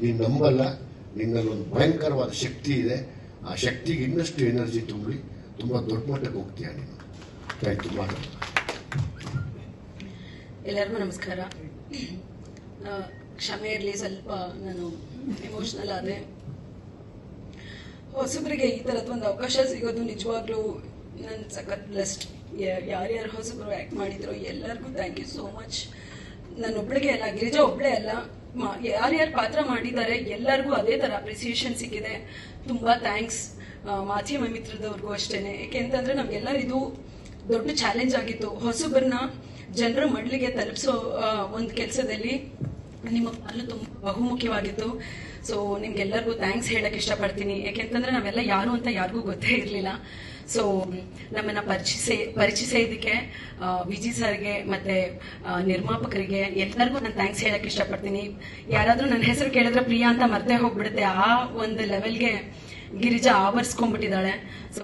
ನೀನು ನಂಬಲ್ಲ ನಿನ್ನಲ್ಲಿ ಒಂದು ಭಯಂಕರವಾದ ಶಕ್ತಿ ಇದೆ. ಆ ಶಕ್ತಿಗೆ ಇನ್ನಷ್ಟು ಎನರ್ಜಿ ತುಂಬಿ, ತುಂಬ ದೊಡ್ಡ ಮಟ್ಟಕ್ಕೆ ಹೋಗ್ತೀಯ ನೀನು. ಥ್ಯಾಂಕ್ ಎಲ್ಲರಿಗೂ ನಮಸ್ಕಾರ. ಕ್ಷಮೆ ಇರಲಿ, ಸ್ವಲ್ಪ ನಾನು ಎಮೋಷನಲ್ ಆದೆ ಹೊಸಬರಿಗೆ ಈ ಥರದ್ದು ಒಂದು ಅವಕಾಶ ಸಿಗೋದು ನಿಜವಾಗ್ಲೂ ನನ್ನ ಸಖತ್ ಬ್ಲೆಸ್ಡ್ ಯಾರ್ಯಾರು ಹೊಸಬರು ಆ್ಯಕ್ಟ್ ಮಾಡಿದ್ರು, ಎಲ್ಲರಿಗೂ ಥ್ಯಾಂಕ್ ಯು ಸೋ ಮಚ್ ನಾನು ಒಬ್ಳಿಗೆ ಅಲ್ಲ, ಗಿರಿಜಾ ಒಬ್ಳೆ ಅಲ್ಲ. ಯಾರ್ಯಾರು ಪಾತ್ರ ಮಾಡಿದ್ದಾರೆ, ಎಲ್ಲರಿಗೂ ಅದೇ ತರ ಅಪ್ರಿಸಿಯೇಷನ್ ಸಿಕ್ಕಿದೆ. ತುಂಬಾ ಥ್ಯಾಂಕ್ಸ್ ಮಾಜಿ ಮಿತ್ರದವ್ರಿಗೂ ಅಷ್ಟೇನೆ. ಯಾಕೆಂತಂದ್ರೆ ನಮ್ಗೆಲ್ಲ ಇದು ದೊಡ್ಡ ಚಾಲೆಂಜ್ ಆಗಿತ್ತು. ಹೊಸಬರನ್ನ ಜನರ ಮಡ್ಲಿಗೆ ತಲುಪಿಸೋ ಒಂದು ಕೆಲಸದಲ್ಲಿ ನಿಮ್ಮ ಪಾಲು ತುಂಬಾ ಬಹುಮುಖ್ಯವಾಗಿತ್ತು. ಸೊ ನಿಮ್ಗೆಲ್ಲರಿಗೂ ಥ್ಯಾಂಕ್ಸ್ ಹೇಳಕ್ ಇಷ್ಟಪಡ್ತೀನಿ. ಯಾಕೆಂತಂದ್ರೆ ನಾವೆಲ್ಲ ಯಾರು ಅಂತ ಯಾರಿಗೂ ಗೊತ್ತೇ ಇರಲಿಲ್ಲ. ಸೊ ನಮ್ಮನ್ನ ಪರಿಚಯ ಪರಿಚಯಿಸಿದ್ದಕ್ಕೆ ವಿಜಿ ಸರ್ಗೆ ಮತ್ತೆ ನಿರ್ಮಾಪಕರಿಗೆ ಎಲ್ಲರಿಗೂ ನಾನು ಥ್ಯಾಂಕ್ಸ್ ಹೇಳಕ್ ಇಷ್ಟಪಡ್ತೀನಿ. ಯಾರಾದ್ರೂ ನನ್ನ ಹೆಸರು ಕೇಳಿದ್ರೆ ಪ್ರಿಯಾ ಅಂತ ಮರ್ತೇ ಹೋಗ್ಬಿಡುತ್ತೆ. ಆ ಒಂದು ಲೆವೆಲ್ಗೆ ಗಿರಿಜಾ ಆವರಿಸ್ಕೊಂಡ್ಬಿಟ್ಟಿದ್ದಾಳೆ. ಸೊ